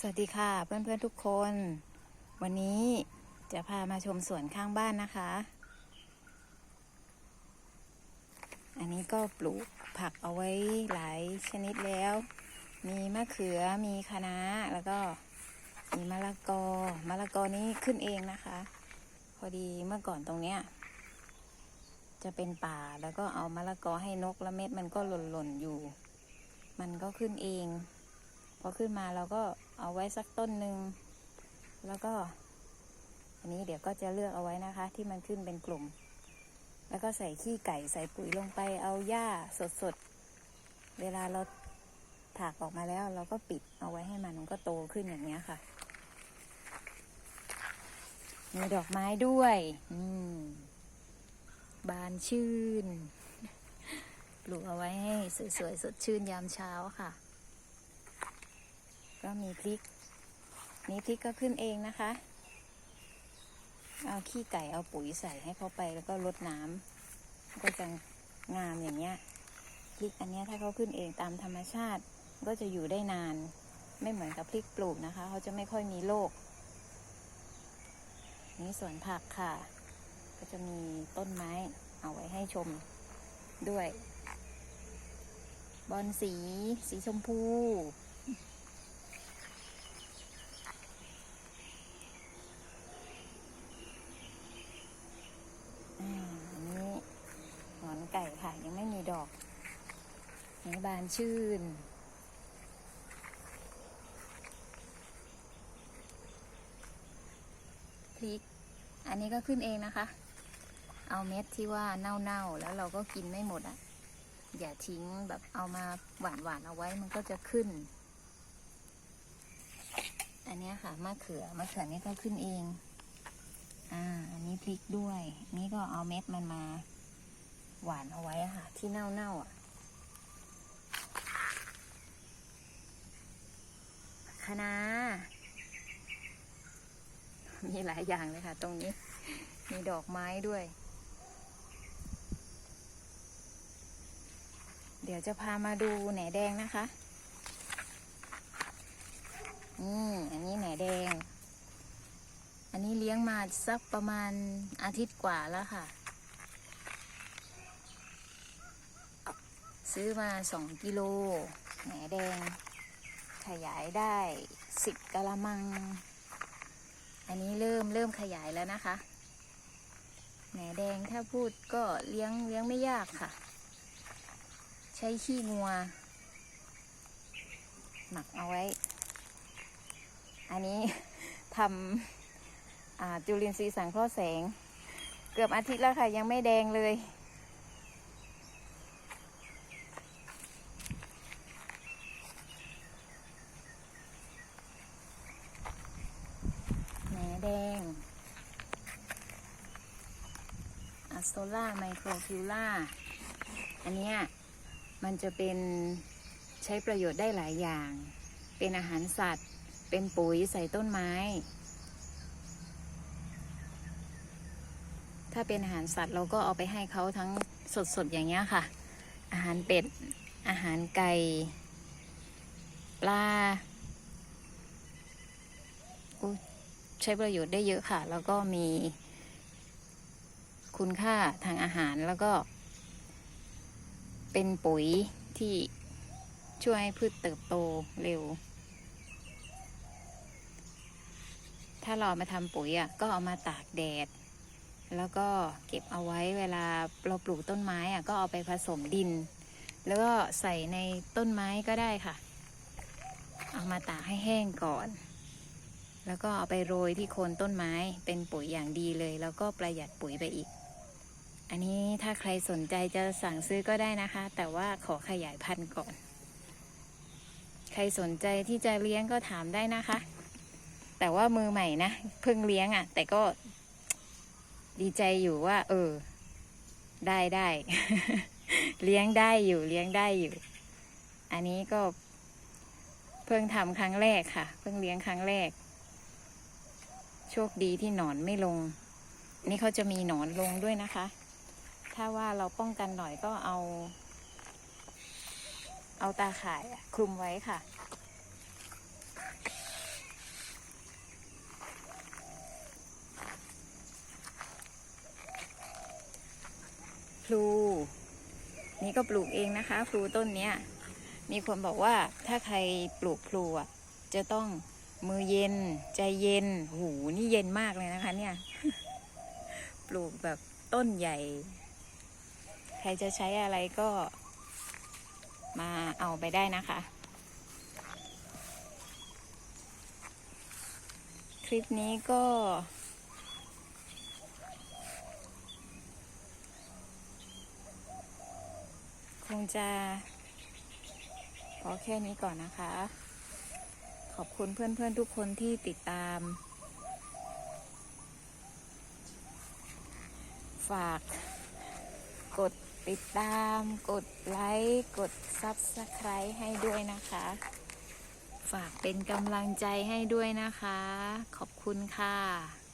สวัสดีค่ะเพื่อนๆทุกคน วันนี้จะพามาชมสวนข้างบ้านนะคะ อันนี้ก็ปลูกผักเอาไว้หลายชนิดแล้ว มีมะเขือมีคะน้าแล้วก็มีมะละกอมะละกอนี้ขึ้นเองนะคะ พอดีเมื่อก่อนตรงเนี้ยจะเป็นป่าแล้วก็เอามะละกอให้นกแล้วเม็ดมันก็หล่นๆอยู่ มันก็ขึ้นเอง พอขึ้นมาเราก็เอาไว้สักต้นหนึ่งแล้วก็ อันนี้เดี๋ยวก็จะเลือกเอาไว้นะคะ ที่มันขึ้นเป็นกลุ่ม แล้วก็ใส่ขี้ไก่ใส่ปุ๋ยลงไปเอาหญ้าสดๆ เวลาเราถากออกมาแล้ว เราก็ปิดเอาไว้ให้มันมันก็โตขึ้นอย่างเนี้ยค่ะ มีดอกไม้ด้วย อืม บานชื่นปลูกเอาไว้ให้สวยๆ สดชื่นยามเช้าค่ะ ก็มีพริก นี่พริกก็ขึ้นเองนะคะ เอาขี้ไก่เอาปุ๋ยใส่ให้เขาไปแล้วก็รดน้ำก็จะงามอย่างเงี้ยพริกอันนี้ถ้าเขาขึ้นเองตามธรรมชาติก็จะอยู่ได้นาน ไม่เหมือนกับพริกปลูกนะคะ เขาจะไม่ค่อยมีโรคนี่สวนผักค่ะ ก็จะมีต้นไม้เอาไว้ให้ชมด้วย บอนสี สีชมพู อ่าอันนี้หงอนไก่ค่ะ ยังไม่มี ดอกนี่บานชื่น พริก อันนี้ก็ขึ้นเองนะคะ เอาเม็ดที่ว่าเน่าๆ แล้วเราก็กินไม่หมดอะ่ะ อย่าทิ้งแบบเอามาหวานๆเอาไว้มันก็จะขึ้น อันนี้ค่ะมะเขือมะเขือนี่ก็ขึ้นเอง อ่า อันนี้พริกด้วย นี่ก็เอาเม็ดมันมา หวานเอาไว้อะค่ะ ที่เน่าๆอะคะน้ามีหลายอย่างเลยค่ะ ตรงนี้ มีดอกไม้ด้วย เดี๋ยวจะพามาดูแหนแดงนะคะอืมอันนี้แหนแดง อันนี้เลี้ยงมาสักประมาณอาทิตย์กว่าแล้วค่ะ ซื้อมาสองกิโลแหนแดง ขยายได้สิกะละมัง อันนี้เริ่มเริ่มขยายแล้วนะคะแหนแดงถ้าพูดก็เลี้ยงเลี้ยงไม่ยากค่ะ ใช้ขี้งัว หมักเอาไว้ อันนี้ทำจุลินทรีย์สังเคราะห์แสง เกือบอาทิตย์แล้วค่ะ ยังไม่แดงเลย แหนแดงอะ โซล่าไมโครฟิวล่าอันเนี้ยมันจะเป็นใช้ประโยชน์ได้หลายอย่าง เป็นอาหารสัตว์ เป็นปุ๋ยใส่ต้นไม้ ถ้าเป็นอาหารสัตว์เราก็เอาไปให้เขาทั้งสดๆอย่างเงี้ยค่ะ อาหารเป็ด อาหารไก่ ปลาใช้ประโยชน์ได้เยอะค่ะ แล้วก็มี คุณค่าทางอาหารแล้วก็ เป็นปุ๋ยที่ช่วยให้พืชเติบโตเร็ว ถ้าเราเอามาทำปุ๋ยอะก็เอามาตากแดด แล้วก็เก็บเอาไว้เวลาเราปลูกต้นไม้อะก็เอาไปผสมดิน แล้วก็ใส่ในต้นไม้ก็ได้ค่ะ เอามาตากให้แห้งก่อนแล้วก็เอาไปโรยที่โคนต้นไม้เป็นปุ๋ยอย่างดีเลย แล้วก็ประหยัดปุ๋ยไปอีก อันนี้ถ้าใครสนใจจะสั่งซื้อก็ได้นะคะ แต่ว่าขอขยายพันธุ์ก่อน ใครสนใจที่จะเลี้ยงก็ถามได้นะคะ แต่ว่ามือใหม่นะเพิ่งเลี้ยงอะ่ะ แต่ก็ดีใจอยู่ว่า เออ ได้ได้เลี้ยงได้อยู่เลี้ยงได้อยู่ อันนี้ก็เพิ่งทำครั้งแรกค่ะ เพิ่งเลี้ยงครั้งแรก โชคดีที่หนอนไม่ลง นี่เขาจะมีหนอนลงด้วยนะคะ ถ้าว่าเราป้องกันหน่อยก็เอา เอาตาข่ายคลุมไว้ค่ะ พลู นี่ก็ปลูกเองนะคะ พลูต้นเนี้ย มีคนบอกว่าถ้าใครปลูกพลูจะต้องมือเย็น ใจเย็น หู นี่เย็นมากเลยนะคะเนี่ย ปลูกแบบต้นใหญ่ รจะใช้อะไรก็มาเอาไปได้นะคะ คลิปนี้ก็ คงจะพอแค่นี้ก่อนนะคะ ขอบคุณเพื่อนๆทุกคนที่ติดตาม ฝากกด ติดตาม กดไลค์ กด Subscribe ให้ด้วยนะคะ ฝากเป็นกำลังใจให้ด้วยนะคะ ขอบคุณค่ะ